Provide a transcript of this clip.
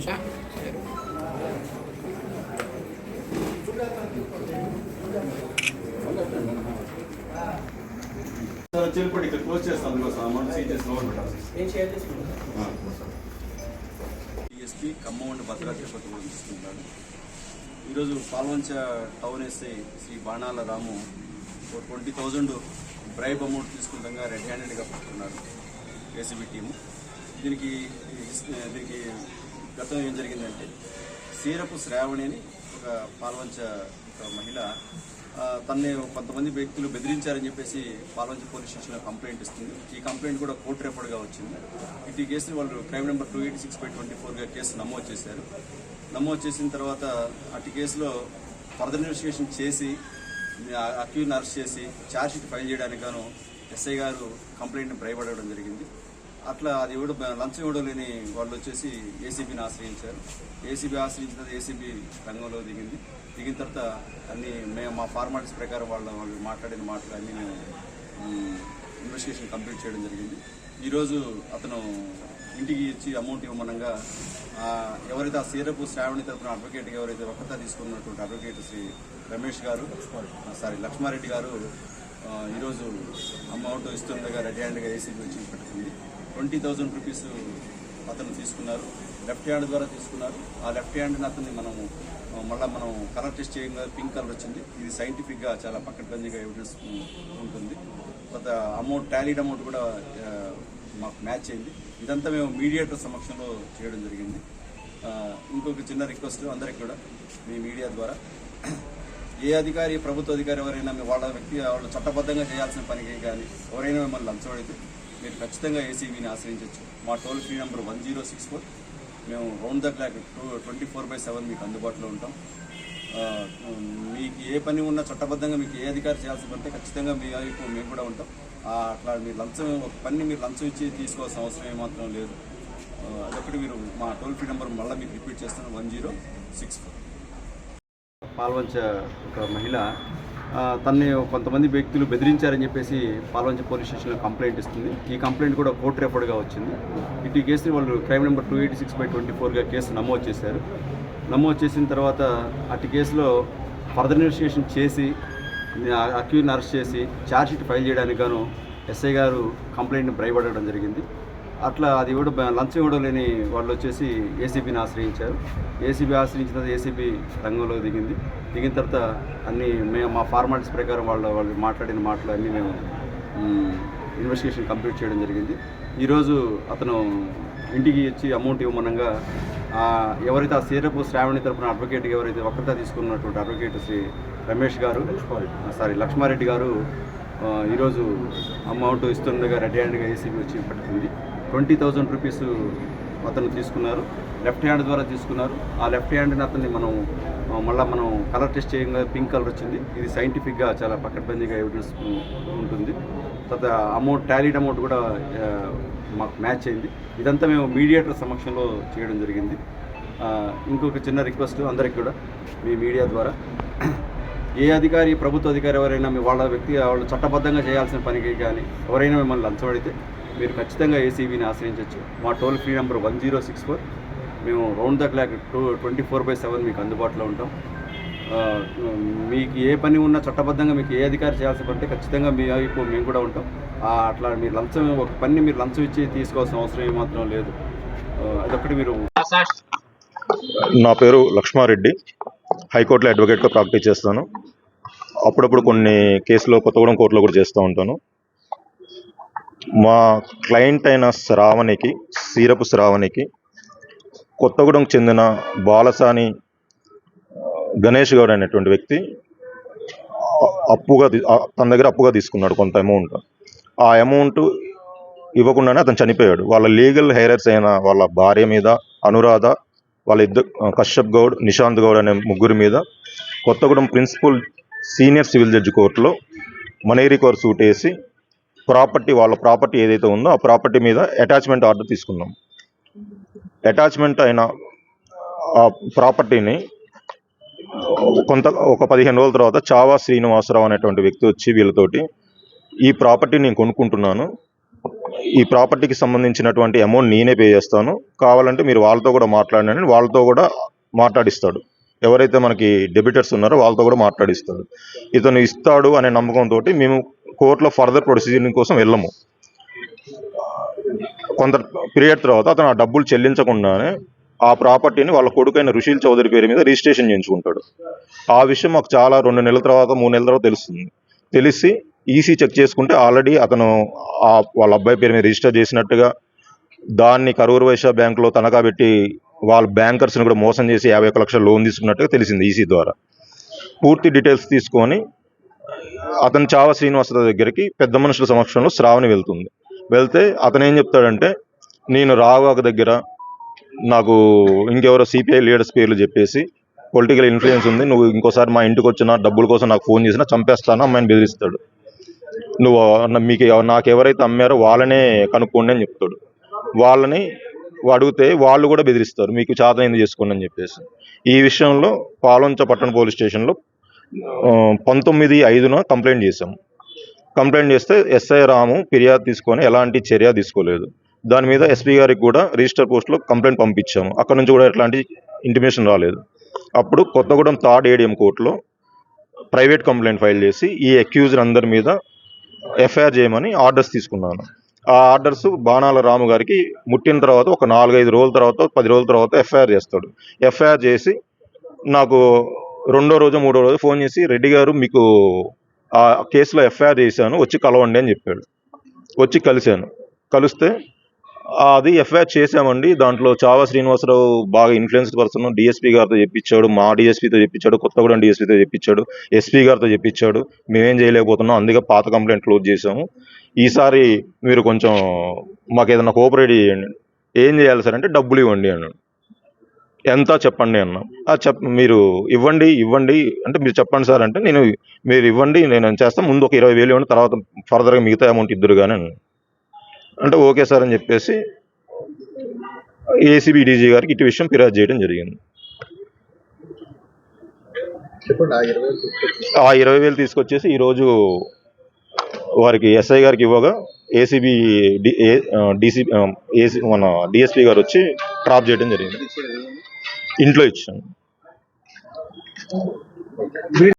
నిమిషం సార్ చెల్లిపడి ఇక్కడ క్లోజ్ చేస్తాం అందుకోసం అమౌంట్ చేసుకుంటాను డిఎస్పీ ఖమ్మం భద్రా తిరుపతి కూడా తీసుకుంటాను ఈరోజు Palvancha town SI Shri Banala Ramu twenty thousand bribe amount తీసుకుంటాగా red హ్యాండెడ్గా పట్టుకున్నారు. ఏసీబీ టీము దీనికి దీనికి గతం ఏం జరిగిందంటే సీరపు శ్రావణి అని ఒక పాల్వంచ ఒక మహిళ ఆ, తన్ని కొంతమంది వ్యక్తులు బెదిరించారని చెప్పేసి పాల్వంచ పోలీస్ స్టేషన్లో కంప్లైంట్ ఇస్తుంది. ఈ కంప్లైంట్ కూడా కోర్టు రిపోర్ట్గా వచ్చింది. ఇటు కేసుని వాళ్ళు crime number two eighty six by twenty ఫోర్గా కేసు నమోదు చేశారు. నమోదు చేసిన తర్వాత అటు కేసులో ఫర్దర్ ఇన్వెస్టిగేషన్ చేసి అక్యూజ్ని అరెస్ట్ చేసి ఛార్జ్షీట్ ఫైల్ చేయడానికి గాను ఎస్ఐ గారు కంప్లైంట్ని భయపడడం జరిగింది. అట్లా అది ఇవ్వడం లంచం ఇవ్వడం లేని వాళ్ళు వచ్చేసి ఏసీబీని ఆశ్రయించారు. ఏసీబీ ఆశ్రయించిన తర్వాత ఏసీబీ రంగంలో దిగింది. దిగిన తర్వాత అన్ని మేము మా ఫార్మాలిటీస్ ప్రకారం వాళ్ళ వాళ్ళు మాట్లాడిన మాటలు అన్నీ మేము ఇన్వెస్టిగేషన్ కంప్లీట్ చేయడం జరిగింది. ఈరోజు అతను ఇంటికి ఇచ్చి అమౌంట్ ఇవ్వమనంగా ఎవరైతే ఆ సీరపు శ్రావణి తరపున అడ్వకేట్గా ఎవరైతే వక్రత తీసుకున్నటువంటి అడ్వకేట్ శ్రీ రమేష్ గారు సారీ లక్ష్మారెడ్డి గారు ఈరోజు అమౌంట్ ఇస్తుండగా రెడీ హ్యాండ్గా ఏసీబీ వచ్చి పెట్టుకుంది ట్వంటీ థౌజండ్ రూపీస్ అతను తీసుకున్నారు. లెఫ్ట్ హ్యాండ్ ద్వారా తీసుకున్నారు. ఆ లెఫ్ట్ హ్యాండ్ అతన్ని మనము మళ్ళీ మనం కలర్ టెస్ట్ చేయగా పింక్ కలర్ వచ్చింది. ఇది సైంటిఫిక్గా చాలా పక్కడబందీగా ఎవిడెన్స్ ఉంటుంది. తర్వాత అమౌంట్ టాలీడ్ అమౌంట్ కూడా మాకు మ్యాచ్ అయింది. ఇదంతా మేము మీడియేటర్ సమక్షంలో చేయడం జరిగింది. ఇంకొక చిన్న రిక్వెస్ట్ అందరికి కూడా మీ మీడియా ద్వారా. ఏ అధికారి ప్రభుత్వ అధికారి ఎవరైనా వాళ్ళ వ్యక్తి వాళ్ళు చట్టబద్ధంగా చేయాల్సిన పనికి కానీ ఎవరైనా మిమ్మల్ని లంచం అడిగితే మీరు ఖచ్చితంగా ఏసీబీని ఆశ్రయించవచ్చు మా toll free number one zero six four. మేము round the clock two twenty four by seven మీకు అందుబాటులో ఉంటాం. మీకు ఏ పని ఉన్నా చట్టబద్ధంగా మీకు ఏ అధికారి చేయాల్సి పడితే ఖచ్చితంగా మీ వైపు మేము కూడా ఉంటాం. అట్లా మీరు లంచం ఒక పని మీరు లంచం ఇచ్చి తీసుకోవాల్సిన అవసరం ఏమాత్రం లేదు. అదొకటి మీరు మా టోల్ ఫ్రీ నెంబర్ మళ్ళీ మీకు రిపీట్ చేస్తాను. One zero six four. Palvancha ఒక మహిళ తన్ని కొంతమంది వ్యక్తులు బెదిరించారని చెప్పేసి పాల్వంచ పోలీస్ స్టేషన్లో కంప్లైంట్ ఇస్తుంది. ఈ కంప్లైంట్ కూడా కోర్టు రిపోర్ట్గా వచ్చింది. ఇటు కేసుని వాళ్ళు crime number two eighty six by twenty ఫోర్గా కేసు నమోదు చేశారు. నమోదు చేసిన తర్వాత అటు కేసులో ఫర్దర్ ఇన్వెస్టిగేషన్ చేసి అక్యూని అరెస్ట్ చేసి ఛార్జ్షీట్ ఫైల్ చేయడానికి గాను ఎస్ఐ గారు కంప్లైంట్ని భయపడడం జరిగింది. అట్లా అది ఇవ్వడం లంచం ఇవ్వడం లేని వాళ్ళు వచ్చేసి ఏసీబీని ఆశ్రయించారు. ఏసీబీ ఆశ్రయించిన తర్వాత ఏసీబీ రంగంలో దిగింది. దిగిన తర్వాత అన్ని మేము మా ఫార్మాలిటీస్ ప్రకారం వాళ్ళ వాళ్ళు మాట్లాడిన మాటలు అన్నీ మేము ఇన్వెస్టిగేషన్ కంప్లీట్ చేయడం జరిగింది. ఈరోజు అతను ఇంటికి వచ్చి అమౌంట్ ఇవ్వమనగా ఎవరైతే ఆ సీరపు శ్రావణి తరపున అడ్వకేట్ ఎవరైతే ఒక్కరితో తీసుకున్నటువంటి అడ్వకేట్ శ్రీ రమేష్ గారు సారీ లక్ష్మారెడ్డి గారు ఈరోజు అమౌంట్ ఇస్తుండగా రెడీ హ్యాండ్గా ఏసీబీ వచ్చి పట్టుకుంది ట్వంటీ థౌజండ్ రూపీస్ అతను తీసుకున్నారు. లెఫ్ట్ హ్యాండ్ ద్వారా తీసుకున్నారు. ఆ లెఫ్ట్ హ్యాండ్ని అతన్ని మనం మళ్ళీ మనం కలర్ టెస్ట్ చేయగా పింక్ కలర్ వచ్చింది. ఇది సైంటిఫిక్గా చాలా పక్కడబందీగా ఎవిడెన్స్ ఉంటుంది. తర్వాత అమౌంట్ టాలీడ్ అమౌంట్ కూడా మాకు మ్యాచ్ అయింది. ఇదంతా మేము మీడియేటర్ సమక్షంలో చేయడం జరిగింది. ఇంకొక చిన్న రిక్వెస్ట్ అందరికి కూడా మీ మీడియా ద్వారా. ఏ అధికారి ప్రభుత్వ అధికారి ఎవరైనా మీ వాళ్ళ వ్యక్తి వాళ్ళు చట్టబద్ధంగా చేయాల్సిన పనికి కానీ ఎవరైనా మిమ్మల్ని లంచం అడిగితే మీరు ఖచ్చితంగా ఏసీబీని ఆశ్రయించవచ్చు మా toll free number one zero six four. మేము round the clock two twenty four by seven మీకు అందుబాటులో ఉంటాం. మీకు ఏ పని ఉన్నా చట్టబద్ధంగా మీకు ఏ అధికారి చేయాల్సి పడితే ఖచ్చితంగా మీ వైపు మేము కూడా ఉంటాం. అట్లా మీరు లంచం ఒక పని మీరు లంచం ఇచ్చి తీసుకోవాల్సిన అవసరం ఏమాత్రం లేదు. అదొకటి మీరు నా పేరు లక్ష్మారెడ్డి. హైకోర్టులో అడ్వకేట్గా ప్రాక్టీస్ చేస్తాను. అప్పుడప్పుడు కొన్ని కేసులో కొత్తగూడెం కోర్టులో కూడా చేస్తూ ఉంటాను. మా క్లయింట్ అయిన శ్రావణికి సీరపు శ్రావణికి కొత్తగూడెంకు చెందిన బాలసాని గణేష్ గౌడ్ అనేటువంటి వ్యక్తి అప్పుగా తన దగ్గర అప్పుగా తీసుకున్నాడు కొంత అమౌంట్ ఆ అమౌంట్ ఇవ్వకుండానే అతను చనిపోయాడు. వాళ్ళ లీగల్ హెయిరర్స్ అయిన వాళ్ళ భార్య మీద అనురాధ వాళ్ళ ఇద్దరు కశ్యప్ గౌడ్ నిశాంత్ గౌడ్ అనే ముగ్గురు మీద Kothagudem principal senior civil judge కోర్టులో మనేరి కోర్ సూట్ వేసి ప్రాపర్టీ వాళ్ళ ప్రాపర్టీ ఏదైతే ఉందో ఆ ప్రాపర్టీ మీద అటాచ్మెంట్ ఆర్డర్ తీసుకున్నాం. అటాచ్మెంట్ అయిన ఆ ప్రాపర్టీని కొంత ఒక పదిహేను రోజుల తర్వాత చావా శ్రీనివాసరావు అనేటువంటి వ్యక్తి వచ్చి వీళ్ళతోటి ఈ ప్రాపర్టీ నేను కొనుక్కుంటున్నాను. ఈ ప్రాపర్టీకి సంబంధించినటువంటి అమౌంట్ నేనే పే చేస్తాను. కావాలంటే మీరు వాళ్ళతో కూడా మాట్లాడినని వాళ్ళతో కూడా మాట్లాడిస్తాడు. ఎవరైతే మనకి డెబిటర్స్ ఉన్నారో వాళ్ళతో కూడా మాట్లాడిస్తాడు. ఇతను ఇస్తాడు అనే నమ్మకంతో మేము కోర్టులో ఫర్దర్ ప్రొసీజింగ్ కోసం వెళ్ళము. కొంత పీరియడ్ తర్వాత అతను ఆ డబ్బులు చెల్లించకుండానే ఆ ప్రాపర్టీని వాళ్ళ కొడుకైన రుషీల్ చౌదరి పేరు మీద రిజిస్ట్రేషన్ చేయించుకుంటాడు. ఆ విషయం మాకు చాలా రెండు నెలల తర్వాత మూడు నెలల తర్వాత తెలుస్తుంది. తెలిసి ఈసీ చెక్ చేసుకుంటే ఆల్రెడీ అతను ఆ వాళ్ళ అబ్బాయి పేరు మీద రిజిస్టర్ చేసినట్టుగా దాన్ని కరూర్ వైశ్య బ్యాంకులో తనఖా పెట్టి వాళ్ళ బ్యాంకర్స్ని కూడా మోసం చేసి యాభై ఒక్క లక్షల లోన్ తీసుకున్నట్టుగా తెలిసింది ఈసీ ద్వారా. పూర్తి డీటెయిల్స్ తీసుకొని అతను చావ శ్రీనివాసరావు దగ్గరికి పెద్ద మనుషుల సమక్షంలో శ్రావణి వెళ్తుంది. వెళ్తే అతను ఏం చెప్తాడంటే నేను రావాక దగ్గర నాకు ఇంకెవరో సిపిఐ లీడర్స్ పేర్లు చెప్పేసి పొలిటికల్ ఇన్ఫ్లుయెన్స్ ఉంది. నువ్వు ఇంకోసారి మా ఇంటికి వచ్చినా డబ్బుల కోసం నాకు ఫోన్ చేసినా చంపేస్తాను అమ్మాయిని బెదిరిస్తాడు. నువ్వు నా- మీకు నాకు ఎవరైతే అమ్మారో వాళ్ళనే కనుక్కోండి అని చెప్తాడు. వాళ్ళని అడిగితే వాళ్ళు కూడా బెదిరిస్తారు మీకు చాతనైంది చేసుకోండి అని చెప్పేసి. ఈ విషయంలో పాలంచ పట్టణ పోలీస్ స్టేషన్లో పంతొమ్మిది ఐదున కంప్లైంట్ చేశాం. కంప్లైంట్ చేస్తే ఎస్ఐ రాము ఫిర్యాదు తీసుకొని ఎలాంటి చర్య తీసుకోలేదు. దాని మీద ఎస్పీ గారికి కూడా రిజిస్టర్ పోస్ట్లో కంప్లైంట్ పంపించాము. అక్కడ నుంచి కూడా ఎట్లాంటి ఇంటిమేషన్ రాలేదు. అప్పుడు కొత్తగూడెం థర్డ్ ఏడిఎం కోర్టులో ప్రైవేట్ కంప్లైంట్ ఫైల్ చేసి ఈ అక్యూజర్ అందరి మీద ఎఫ్ఐఆర్ చేయమని ఆర్డర్స్ తీసుకున్నాను. ఆ ఆర్డర్స్ బాణాల రాము గారికి ముట్టిన తర్వాత ఒక నాలుగైదు రోజుల తర్వాత పది రోజుల తర్వాత ఎఫ్ఐఆర్ చేస్తాడు. ఎఫ్ఐఆర్ చేసి నాకు రెండో రోజు మూడో రోజు ఫోన్ చేసి రెడ్డి గారు మీకు ఆ కేసులో ఎఫ్ఐఆర్ చేశాను వచ్చి కలవండి అని చెప్పాడు. వచ్చి కలిశాను. కలిస్తే అది ఎఫ్ఐఆర్ చేశామండి. దాంట్లో చావా శ్రీనివాసరావు బాగా ఇన్ఫ్లుయెన్స్డ్ పర్సన్ డిఎస్పీ గారితో చెప్పించాడు. మా డిఎస్పీతో చెప్పించాడు. కొత్తగూడెం డిఎస్పీతో చెప్పించాడు. ఎస్పీ గారితో చెప్పించాడు. మేమేం చేయలేకపోతున్నాం. అందుకే పాత కంప్లైంట్ క్లోజ్ చేసాము ఈసారి మీరు కొంచెం మాకు ఏదైనా కోఆపరేట్ చేయండి. ఏం చేయాలి సార్ అంటే డబ్బులు ఇవ్వండి అన్నాడు. ఎంత చెప్పండి అన్నా. "ఆ, చెప్ మీరు ఇవ్వండి ఇవ్వండి అంటే మీరు చెప్పండి సార్ అంటే నేను మీరు ఇవ్వండి నేను చేస్తాను ముందు ఒక ఇరవై వేలు ఇవ్వండి తర్వాత ఫర్దర్గా మిగతా అమౌంట్ ఇద్దరు కానీ. అంటే ఓకే సార్ అని చెప్పేసి ఏసీబీ డీజీ గారికి ఇటు విషయం ఫిర్యాదు చేయడం జరిగింది. ఆ ఇరవై వేలు తీసుకొచ్చేసి. ఈరోజు వారికి ఎస్ఐ గారికి ఇవ్వగా ఏసీబీ డీసీ ఏసీ మన డిఎస్పీ గారు వచ్చి డ్రాప్ చేయడం జరిగింది. ఇంట్లో ఇచ్చాను.